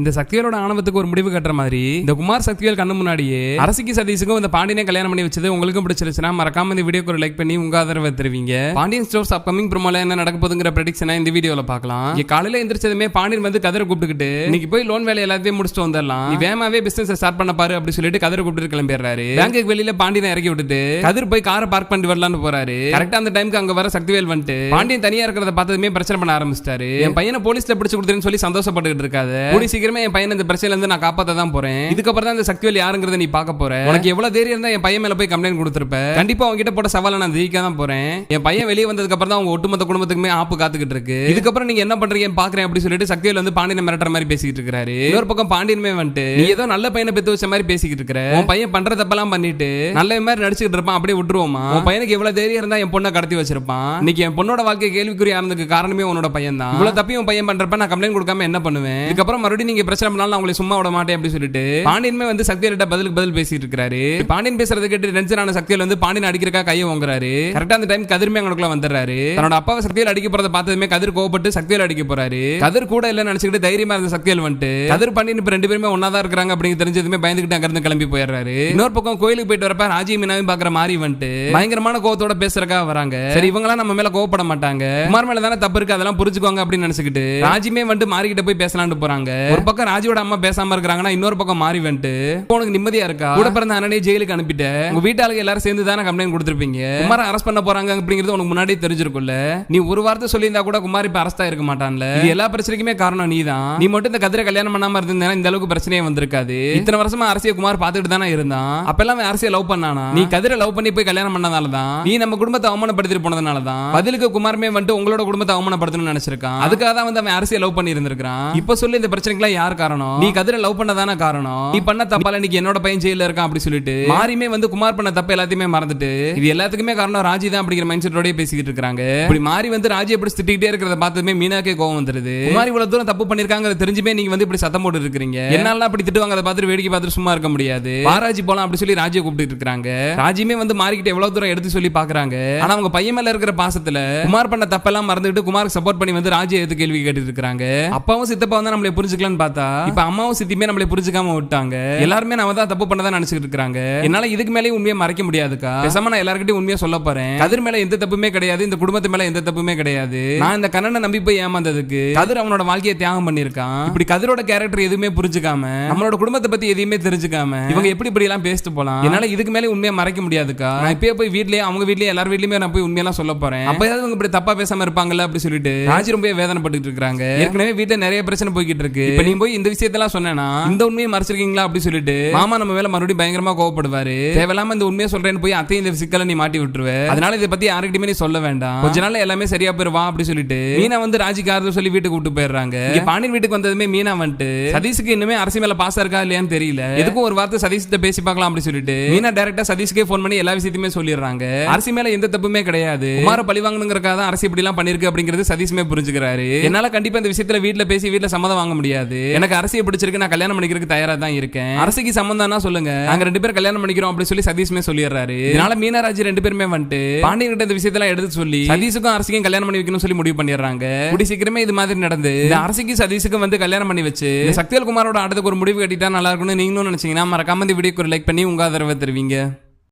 இந்த சக்திகளோட ஆணவத்துக்கு ஒரு முடிவு கட்டுற மாதிரி இந்த குமார் சக்திவேல் கண்ணு முன்னாடியே அரசிக்கு சதீஷுக்கும் இந்த பாண்டியனை கல்யாணம் பண்ணி வச்சது உங்களுக்கும் பிடிச்சிருச்சுன்னா மறக்காம இந்த வீடியோக்கு ஒரு லைக் பண்ணி உங்க ஆதரவை தருவீங்க. பாண்டியன் ஸ்டோர்ஸ் அப்கமிங் ப்ரோமோல என்ன நடக்க போதுங்கிற ப்ரெடிக்ஷனை இந்த வீடியோல பார்க்கலாம். இங்க காலையில எந்திரிச்சதுமே பாண்டியன் வந்து கதிரை கூப்பிட்டுக்கிட்டு இன்னைக்கு போய் லோன் வேலை எல்லாத்தையும் முடிச்சுட்டு வந்துடலாம். நீ வேமாவே பிசினஸ் ஸ்டார்ட் பண்ண பாரு அப்படி சொல்லிட்டு கதிரை கூப்பிட்டு கிளம்பிடுறாரு. பேங்குக்கு வெளியில பாண்டியனை இறக்கி விட்டுட்டு கதிர் போய் காரை பார்க் பண்ணிட்டு வரலாம்னு போறாரு. கரெக்டா அந்த டைமுக்கு அங்க வர சக்திவேல் வந்துட்டு பாண்டியன் தனியா இருக்கிறத பார்த்ததுமே பிரச்சனை பண்ண ஆரம்பிச்சிட்டாரு. என் பையனை போலீஸ்ல பிடிச்சு கொடுத்துருன்னு சொல்லி சந்தோஷப்பட்டுக்கிட்டு இருக்காது. சீக்கிரமே என் பையன் இந்த பிரச்சனையில இருந்து நான் காப்பாத்த தான் போறேன். இதுக்கப்புறம் தான் இந்த சக்திவேல் யாருங்கிறத நீ பார்க்க போற? உனக்கு எவ்வளவு தைரியம் இருந்தா என் பையன் மேல போய் கம்ப்ளைண்ட் கொடுத்துருப்ப? கண்டிப்பா உங்ககிட்ட போட்ட சவாலை நான் ஜெயிக்க தான் போறேன். என் பையன் வெளியே வந்ததுக்கு அப்புறம் தான் உங்க ஒட்டுமொத்த குடும்பத்துக்குமே ஆப்பு காத்துக்கிட்டு இருக்கு. இதுக்கப்புறம் நீங்க என்ன பண்றீங்கன்னு பாக்குறேன் அப்படி சொல்லிட்டு சக்திவேல் வந்து பாண்டியனை மிரட்டுற மாதிரி பேசிக்கிட்டு இருக்காரு இன்னொரு பக்கம் பாண்டியனுமே வந்துட்டு நீ ஏதோ நல்ல பையனை பெத்து வச்ச மாதிரி பேசிக்கிட்டு இருக்கிற. உன் பையன் பண்ற தப்பெல்லாம் பண்ணிட்டு நல்ல மாதிரி நடிச்சுக்கிட்டு இருப்பான் அப்படியே விட்டுருவோமா? உன் பையனுக்கு எவ்வளவு தைரியம் இருந்தா என் பொண்ணை கடத்தி வச்சிருப்பான். இன்னைக்கு என் பொண்ணோட வாழ்க்கை கேள்விக்குறி ஆனதுக்கு காரணமே உன்னோட பையன் தான் இவ்வளவு தப்பி உன் பையன் பண்றப்ப நான் கம்ப்ளைண்ட் கொடுக்காம என்ன பண்ணுவேன்? இதுக்கப்புறம் மறுபடியும் நீங்க பிரச்சனை பண்ணாலும் நான் உங்களை சும்மா விட மாட்டேன் அப்படி சொல்லிட்டு பாண்டியன்மே வந்து சக்தியிட்ட பதிலுக்கு பதில் பேசிட்டு இருக்காரு பாண்டியன் பேசுறது கேட்டு டென்ஷனான சக்தியில் வந்து பாண்டியன் அடிக்கிறக்கா கையை வாங்குறாரு கரெக்டா அந்த டைம் கதிர்மே அவங்களுக்குள்ள வந்துடுறாரு. தன்னோட அப்பாவை சக்தியில் அடிக்க போறத பார்த்ததுமே கதிர் கோவப்பட்டு சக்தியில் அடிக்க போறாரு. கதிர் கூட இல்ல நினைச்சுக்கிட்டு தைரியமா இருந்த சக்தியில் வந்துட்டு கதிர் பாண்டியன் இப்ப ரெண்டு பேருமே ஒன்னா தான் இருக்காங்க அப்படிங்க தெரிஞ்சதுமே பயந்துகிட்டு அங்க இருந்து கிளம்பி போயிடுறாரு. இன்னொரு பக்கம் கோயிலுக்கு போயிட்டு வரப்ப ராஜி மீனாவையும் பாக்குற மாதிரி வந்துட்டு பயங்கரமான கோவத்தோட பேசுறக்கா வராங்க. சரி இவங்களாம் நம்ம மேல கோவப்பட மாட்டாங்க. குமார் மேல தானே தப்பு இருக்கு அதெல்லாம் புரிஞ்சுக்கோங்க அப்படின்னு நினைச்சுக்கிட்டு ராஜிமே வந்துட்டு மாறிக்கிட்ட போய் பேசலாம்னு போறாங்க. ஒரு பக்கம் ராஜியோட அம்மா பேசாம இருக்கிறாங்கன்னா இன்னொரு பக்கம் மாறி வந்துட்டு. உனக்கு நிம்மதியா இருக்கா? கூட பிறந்த அண்ணனே ஜெயிலுக்கு அனுப்பிட்ட. உங்க வீட்டாளுக்கு எல்லாரும் சேர்ந்து தானே கம்ப்ளைண்ட் கொடுத்துருப்பீங்க? குமார அரெஸ்ட் பண்ண போறாங்க அப்படிங்கிறது உனக்கு முன்னாடி தெரிஞ்சிருக்கும்ல? நீ ஒரு வார்த்தை சொல்லியிருந்தா கூட குமார் இப்ப அரெஸ்ட் ஆயிருக்க மாட்டான்ல? எல்லா பிரச்சனைக்குமே காரணம் நீ தான் நீ மட்டும் இந்த கதிரை கல்யாணம் பண்ணாம இருந்தேன்னா இந்த அளவுக்கு பிரச்சனையே வந்திருக்காது. இத்தனை வருஷமா அரசியல் குமார் பாத்துட்டு தானே இருந்தான். அப்பெல்லாம் அவன் அரசியல் லவ் பண்ணானா? நீ கதிரை லவ் பண்ணி போய் கல்யாணம் பண்ணதால தான் நீ நம்ம குடும்பத்தை அவமானப்படுத்திட்டு போனதுனால தான் பதிலுக்கு குமாருமே வந்துட்டு உங்களோட குடும்பத்தை அவமானப்படுத்தணும்னு நினைச்சிருக்கான். அதுக்காக தான் வந்து அவன் அரசியல் லவ் பண்ணி இருந்திருக்கான் இப்ப சொல்லி இந்த பிரச்சனைக்கு யார் காரணம்? நீ கதிரை லவ் பண்ணதான காரணம்? நீ பண்ண தப்பால இன்னைக்கு என்னோட பையன் ஜெயில இருக்கான் அப்படி சொல்லிட்டு மாறியுமே வந்து குமார் பண்ண தப்பு எல்லாத்தையுமே மறந்துட்டு இது எல்லாத்துக்குமே காரணம் ராஜி தான் அப்படிங்கிற மைண்ட் செட்டோடய பேசிக்கிட்டு இருக்காங்க இப்படி மாறி வந்து ராஜி எப்படி திட்டிகிட்டே இருக்கிறத பார்த்ததுமே மீனாக்கே கோவம் வந்துருது. குமார் இவ்வளவு தூரம் தப்பு பண்ணிருக்காங்க தெரிஞ்சுமே நீங்க வந்து இப்படி சத்தம் போட்டு இருக்கீங்க என்னால அப்படி திட்டுவாங்க அதை பார்த்துட்டு வேடிக்கை பார்த்துட்டு சும்மா இருக்க முடியாது. பாராஜி போலாம் அப்படி சொல்லி ராஜியை கூப்பிட்டு இருக்காங்க ராஜியுமே வந்து மாறிக்கிட்டு எவ்வளவு தூரம் எடுத்து சொல்லி பாக்குறாங்க ஆனா அவங்க பையன் மேல இருக்கிற பாசத்துல குமார் பண்ண தப்பெல்லாம் மறந்துட்டு குமாருக்கு சப்போர்ட் பண்ணி வந்து ராஜியை எடுத்து கேள்வி கேட்டு இருக்காங்க அப்பாவும் சித்தப்பா வந்து நம்மளை புரிஞ்சுக்கலாம்னு பார்த்தா? இப்ப அம்மாவும் சித்தியுமே நம்மளை புரிஞ்சுக்காம விட்டாங்க. எல்லாருமே நம்ம தான் தப்பு பண்ணதான் நினைச்சிட்டு இருக்காங்க. என்னால இதுக்கு மேலே உண்மையை மறைக்க முடியாதுக்கா. பேசாம நான் எல்லாருக்கிட்டையும் உண்மையை சொல்ல போறேன். கதிர் மேல எந்த தப்புமே கிடையாது இந்த குடும்பத்து மேல எந்த தப்புமே கிடையாது. நான் இந்த கண்ணனை நம்பி போய் ஏமாந்ததுக்கு கதிர் அவனோட வாழ்க்கையை தியாகம் பண்ணிருக்கான் இப்படி கதிரோட கேரக்டர் எதுவுமே புரிஞ்சுக்காம நம்மளோட குடும்பத்தை பத்தி எதையுமே தெரிஞ்சுக்காம இவங்க எப்படி இப்படி எல்லாம் பேசிட்டு போலாம்? என்னால இதுக்கு மேலே உண்மையை மறைக்க முடியாதுக்கா. நான் இப்பயே போய் வீட்லயே அவங்க வீட்லயே எல்லார் வீட்லயுமே நான் போய் உண்மையெல்லாம் சொல்ல போறேன். அப்ப ஏதாவது இப்படி தப்பா பேசாம இருப்பாங்கல்ல அப்படி சொல்லிட்டு ராஜி ரொம்ப வேதனைப்பட்டு இருக்காங்க. ஏற்கனவே வீட்டுல நிறைய பிரச்சனை போய்கிட்டு இருக்கு. இப்ப நீ போய் இந்த விஷயத்தெல்லாம் சொன்னேன்னா இந்த உண்மையை மறைச்சிருக்கீங்களா அப்படி சொல்லிட்டு? மாமா நம்ம மேல மறுபடியும் பயங்கரமா கோவப்படுவாரு. தேவையில்லாம இந்த உண்மையை சொல்றேன்னு போய் அத்தையும் இந்த சிக்கலை நீ மாட்டி விட்டுருவ. அதனால இதை பத்தி யாருக்கிட்டயுமே நீ சொல்ல வேண்டாம். கொஞ்ச நாள்ல எல்லாமே சரியா போயிருவா அப்படி சொல்லிட்டு. மீனா வந்து ராஜிக்கு ஆறுதல் சொல்லி வீட்டுக்கு கூட்டு போயிடுறாங்க. பாண்டியன் வீட்டுக்கு வந்ததுமே மீனா வந்துட்டு சதீஷுக்கு இன்னுமே அரசு மேல பாசா இருக்கா இல்லையான்னு தெரியல. எதுக்கும் ஒரு வார்த்தை சதீஷ்கிட்ட பேசி பார்க்கலாம் அப்படி சொல்லிட்டு. மீனா டைரக்டா சதீஷ்கே ஃபோன் பண்ணி எல்லா விஷயத்தையுமே சொல்லிடுறாங்க. அரசி மேல எந்த தப்புமே கிடையாது. குமார பழி வாங்கணுங்கிறக்காக தான் அரசு இப்படி எல்லாம் பண்ணிருக்கு அப்படிங்கிறது சதீஷ்மே புரிஞ்சுக்கிறாரு. என்னால கண்டிப்பா இந்த விஷயத்துல வீட்ல பேசி வீட்ல சம்மதம் வாங்க முடியாது. எனக்கு அரசியை பிடிச்சிருக்கு நான் கல்யாணம் பண்ணிக்கிறதுக்கு தயாரா தான் இருக்கேன். அரசுக்கு சம்மந்தம்னா சொல்லுங்க. நாங்க ரெண்டு பேரும் கல்யாணம் பண்ணிக்கிறோம் அப்படி சொல்லி சதீஷ்மே சொல்லிடுறாரு. இதனால மீனாராஜி ரெண்டு பேருமே வந்துட்டு பாண்டியன் கிட்ட இந்த விஷயத்தெல்லாம் எடுத்து சொல்லி சதீஷுக்கும் அரசிக்கும் கல்யாணம் பண்ணி வைக்கணும்னு சொல்லி முடிவு பண்ணிடுறாங்க. கூடி சீக்கிரமே இது மாதிரி நடந்து இந்த அரசிக்கும் சதீஷுக்கும் வந்து கல்யாணம் பண்ணி வச்சு இந்த சக்திவேல் குமாரோட அடுத்துக்கு ஒரு முடிவு கட்டிட்டா நல்லா இருக்கும்னு நீங்களும் நினைச்சீங்கன்னா மறக்காம இந்த வீடியோக்கு ஒரு லைக் பண்ணி உங்க ஆதரவை தருவீங்க.